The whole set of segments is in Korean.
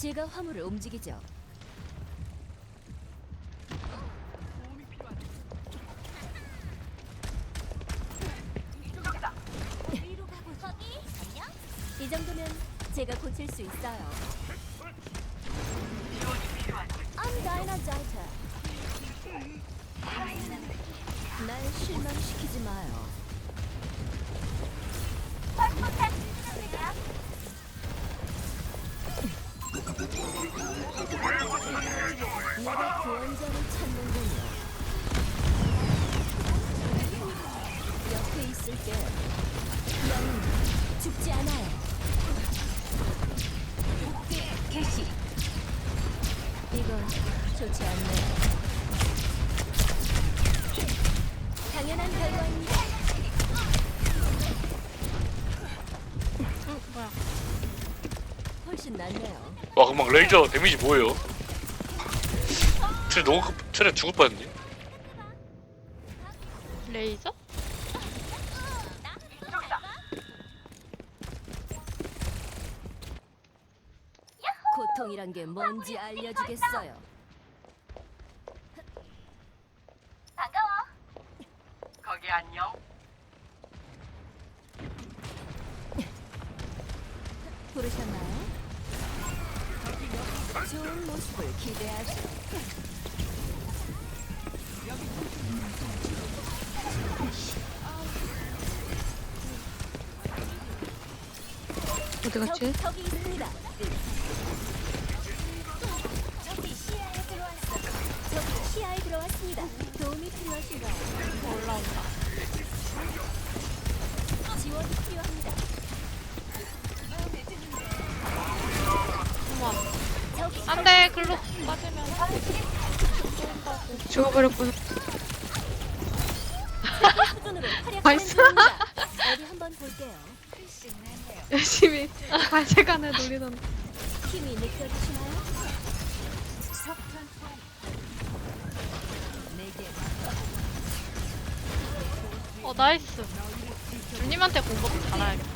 제가 화물을 움직이죠. 이 정도면 제가 고칠 수 있어요. I'm Dynamite. 날 실망시키지 마요. 내가 구원자를 찾는군요. 옆에 있을게. 영웅 죽지 않아요. 개시. 이건 좋지 않네요. 당연한 결과입니다. 응 뭐야 훨씬 낫네요. 와 금방 레이저 데미지 뭐예요? 트레 너무 급- 트레 죽을 뻔했네 레이저? 고통이란 게 뭔지 알려주겠어요. 거기 안녕. 부르셨나요? 좋은 모습을 기대하시오. 어디 갔지? 저기, 있습니다. 시야에 들어왔습니다. 도움이 필요하신가요? 올라온다 글로 빠지면 죽어버렸구나. 나이스. 어디 한번 볼게요. 열심히 발색안에 놀리던. 힘이 느껴지시나요? 어 나이스 주님한테 공법 잘해야겠다.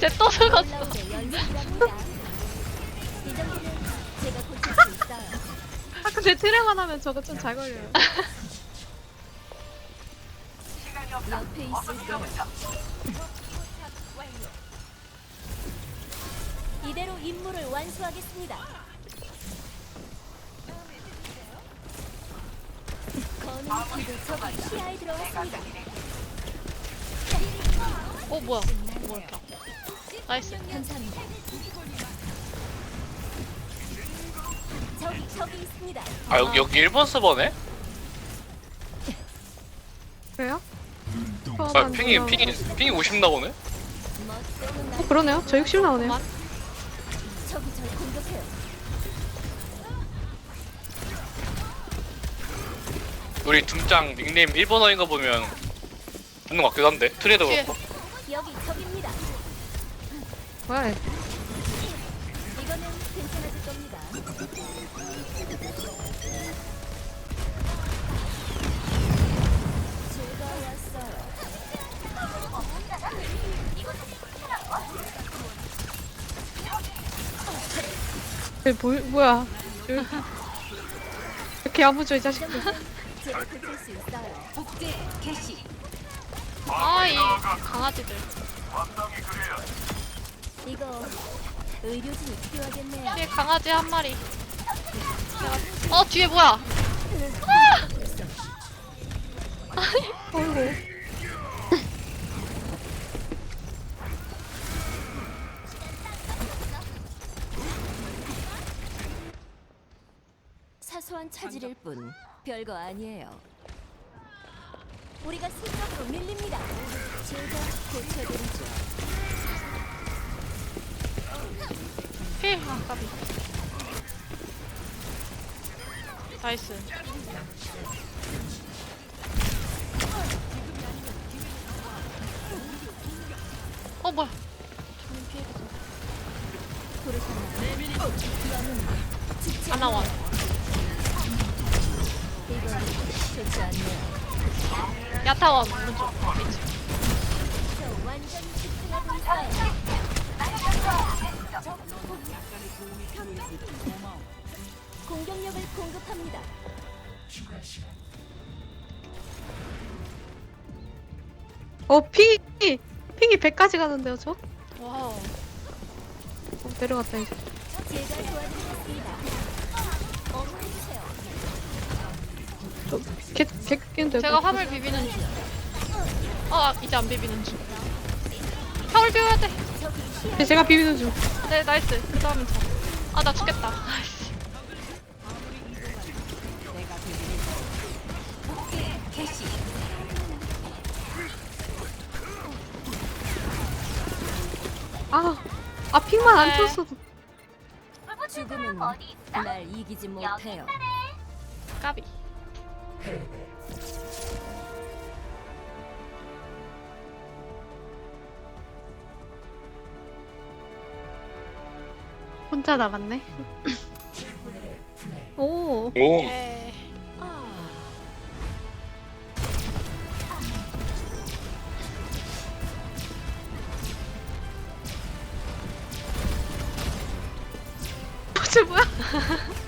쟤또 있어요. 아 근데 트레만 하면 저거 좀 잘 걸려요. 옆에. 이대로 임무를 완수하겠습니다. 거는 기도 저기 시야에 들어왔습니다. 어 뭐야 뭘까 나이스 감사합니다. 저기 저기 있습니다. 아 여기 여기 일본 서버네? 그래요? 아 핑이 핑이 핑이 50 나오네? 멋대로 어, 그러네요. 저 60 나오네요. 저기 절 공격해요. 우리 둠짱 닉네임 일본어인 거 보면 맞는 것 같기도 한데 트레도 뒤에. 그렇고. 왜? 이거는 괜찮아질 겁니다. 왜 뭐, 뭐야? 이렇게 아부죠 이 자식들. 제가 고칠 수 있어요. 아이 강아지들 이거 의료진이 필요하겠네요. 뒤에 강아지 한 마리 어 뒤에 뭐야 어이구. 사소한 차질일 뿐 별거 아니에요. 우리가 승격으로 밀립니다. 제가 고쳐드리 죠. 피 아까비 나이스 어 뭐야? 안 나와. 야타원 오른쪽 위 공격력을 공급합니다. 어 핑이 핑이 100까지 가는데요 저? 와우. 어, 내려갔다 이제. 제가 도와드리겠습니다. 어머해주세요. 개개 깼는데. 제가 화물 비비는 중. 아 이제 안 비비는 중. 화물 비워야 돼. 네, 제가 비비는 중. 네 나이스. 그 다음은 저. 아나 죽겠다. 아이씨. 아, 아 핑만 안 네. 쳤어도. 죽음은 날 이기지 못해요. 까비. 혼자 남았네. 오. 오 예. 쟤 뭐야?